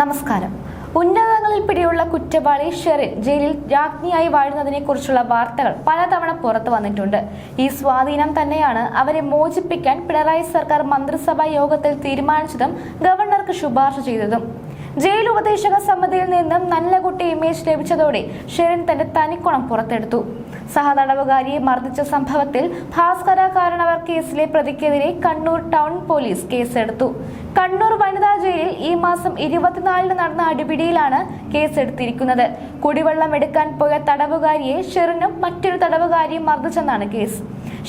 നമസ്കാരം. ഉന്നതങ്ങളിൽ പിടിയുള്ള കുറ്റവാളി ഷെറിൻ ജയിലിൽ രാജ്ഞിയായി വാഴുന്നതിനെ കുറിച്ചുള്ള വാർത്തകൾ പലതവണ പുറത്തു വന്നിട്ടുണ്ട്. ഈ സ്വാധീനം തന്നെയാണ് അവരെ മോചിപ്പിക്കാൻ പിണറായി സർക്കാർ മന്ത്രിസഭാ യോഗത്തിൽ തീരുമാനിച്ചതും ഗവർണർക്ക് ശുപാർശ ചെയ്തതും. ജയിൽ ഉപദേശക സമിതിയിൽ നിന്നും നല്ല കുട്ടി ഇമേജ് ലഭിച്ചതോടെ ഷെറിൻ തന്റെ തനിക്കുണം പുറത്തെടുത്തു. സഹതടവുകാരിയെ മർദ്ദിച്ച സംഭവത്തിൽ ഭാസ്കര കാരണവർ കേസിലെ പ്രതിക്കെതിരെ കണ്ണൂർ ടൗൺ പോലീസ് കേസെടുത്തു. കണ്ണൂർ വനിതാ ജയിലിൽ ഈ മാസം ഇരുപത്തിനാലിന് നടന്ന അടിപിടിയിലാണ് കേസെടുത്തിരിക്കുന്നത്. കുടിവെള്ളം എടുക്കാൻ പോയ തടവുകാരിയെ ഷെറിനും മറ്റൊരു തടവുകാരിയും മർദ്ദിച്ചെന്നാണ് കേസ്.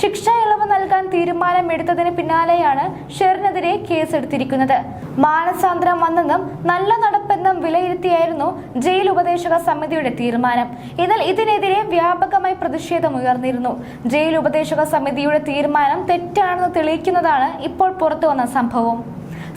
ശിക്ഷ ഇളവ് നൽകാൻ തീരുമാനമെടുത്തതിന് പിന്നാലെയാണ് ഷെറിനെതിരെ കേസെടുത്തിരിക്കുന്നത്. മാനസാന്തരം വന്നെന്നും നല്ല നടപ്പെന്നും വിലയിരുത്തിയായിരുന്നു ജയിൽ ഉപദേശക സമിതിയുടെ തീരുമാനം. എന്നാൽ ഇതിനെതിരെ വ്യാപകമായി പ്രതിഷേധം ഉയർന്നിരുന്നു. ജയിൽ ഉപദേശക സമിതിയുടെ തീരുമാനം തെറ്റാണെന്ന് തെളിയിക്കുന്നതാണ് ഇപ്പോൾ പുറത്തുവന്ന സംഭവം.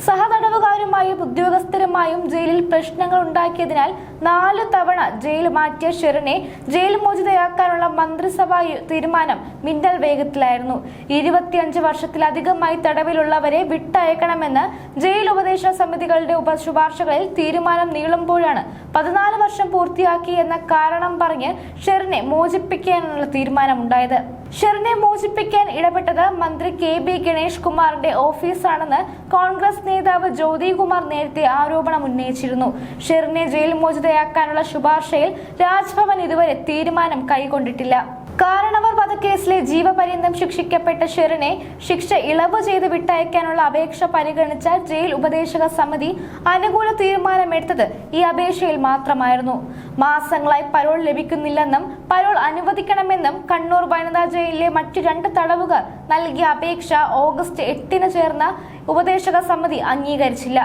സഹതടവുകാരുമായും ഉദ്യോഗസ്ഥരുമായും ജയിലിൽ പ്രശ്നങ്ങൾ ഉണ്ടാക്കിയതിനാൽ നാല് തവണ ജയിൽ മാറ്റിയ ഷെറിനെ ജയിൽ മോചിതയാക്കാനുള്ള മന്ത്രിസഭാ തീരുമാനം മിന്നൽ വേഗത്തിലായിരുന്നു. ഇരുപത്തിയഞ്ച് വർഷത്തിലധികമായി തടവിലുള്ളവരെ വിട്ടയക്കണമെന്ന് ജയിൽ ഉപദേശ സമിതികളുടെ ഉപ ശുപാർശകളിൽ തീരുമാനം നീളുമ്പോഴാണ് പതിനാല് വർഷം പൂർത്തിയാക്കി എന്ന കാരണം പറഞ്ഞ് ഷെറിനെ മോചിപ്പിക്കാനുള്ള തീരുമാനമുണ്ടായത്. ഷെറിനെ മോചിപ്പിക്കാൻ ഇടപെട്ടത് മന്ത്രി കെ ബി ഗണേഷ് കുമാറിന്റെ ഓഫീസാണെന്ന് കോൺഗ്രസ് നേതാവ് ജ്യോതികുമാർ നേരത്തെ ആരോപണം ഉന്നയിച്ചിരുന്നു. ഷെറിനെ ജയിൽ മോചിതയാക്കാനുള്ള ശുപാർശയിൽ രാജ്ഭവൻ ഇതുവരെ തീരുമാനം കൈക്കൊണ്ടിട്ടില്ല. കാരണവർ വധക്കേസിലെ ജീവപര്യന്തം ശിക്ഷിക്കപ്പെട്ട ഷെറിനെ ശിക്ഷ ഇളവ് ചെയ്ത് വിട്ടയക്കാനുള്ള അപേക്ഷ പരിഗണിച്ച ജയിൽ ഉപദേശക സമിതി അനുകൂല തീരുമാനമെടുത്തത് ഈ അപേക്ഷയിൽ മാത്രമായിരുന്നു. മാസങ്ങളായി പരോൾ ലഭിക്കുന്നില്ലെന്നും പരോൾ അനുവദിക്കണമെന്നും കണ്ണൂർ വനിതാ ജയിലിലെ മറ്റു രണ്ട് തടവുകാർ നൽകിയ അപേക്ഷ ഓഗസ്റ്റ് എട്ടിന് ചേർന്ന ഉപദേശക സമിതി അംഗീകരിച്ചില്ല.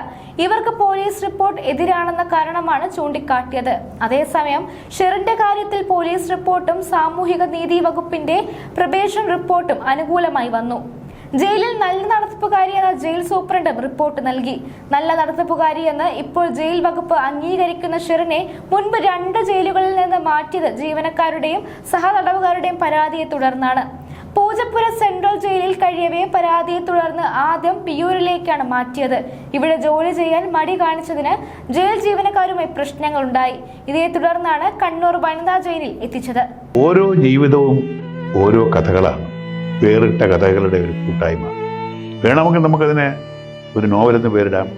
ഇവർക്ക് പോലീസ് റിപ്പോർട്ട് എതിരാണെന്ന കാരണമാണ് ചൂണ്ടിക്കാട്ടിയത്. അതേസമയം ഷെറിന്റെ കാര്യത്തിൽ പോലീസ് റിപ്പോർട്ടും സാമൂഹിക നീതി വകുപ്പിന്റെ പ്രബേഷൻ റിപ്പോർട്ടും അനുകൂലമായി വന്നു. ജയിലിൽ നല്ല നടത്തിപ്പുകാരി എന്ന ജയിൽ സൂപ്രണ്ടും റിപ്പോർട്ട് നൽകി. നല്ല നടത്തിപ്പുകാരി എന്ന് ഇപ്പോൾ ജയിൽ വകുപ്പ് അംഗീകരിക്കുന്ന ഷെറിനെ മുൻപ് രണ്ട് ജയിലുകളിൽ നിന്ന് മാറ്റിയത് ജീവനക്കാരുടെയും സഹതടവുകാരുടെയും പരാതിയെ തുടർന്നാണ്. പൂജപ്പുര സെൻട്രൽ ജയിലിൽ കഴിയവേ പരാതിയെ തുടർന്ന് ആദ്യം പിയൂരിലേക്കാണ് മാറ്റിയത്. ഇവിടെ ജോലി ചെയ്യാൻ മടി കാണിച്ചതിന് ജയിൽ ജീവനക്കാരുമായി പ്രശ്നങ്ങളുണ്ടായി. ഇതേ തുടർന്നാണ് കണ്ണൂർ വനിതാ ജയിലിൽ എത്തിച്ചത്. ഓരോ ജീവിതവും ഓരോ കഥകളാണ്. വേറിട്ട കഥകളുടെ ഒരു കൂട്ടായ്മ. വേണമെങ്കിൽ നമുക്കതിനെ ഒരു നോവലെന്ന് പേരിടാം.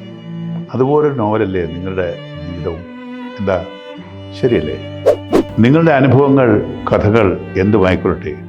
അതുപോലൊരു നോവലല്ലേ നിങ്ങളുടെ ജീവിതവും? എന്താ? ശരിയല്ലേ? നിങ്ങളുടെ അനുഭവങ്ങൾ കഥകൾ എന്തുമായിക്കൊള്ളട്ടെ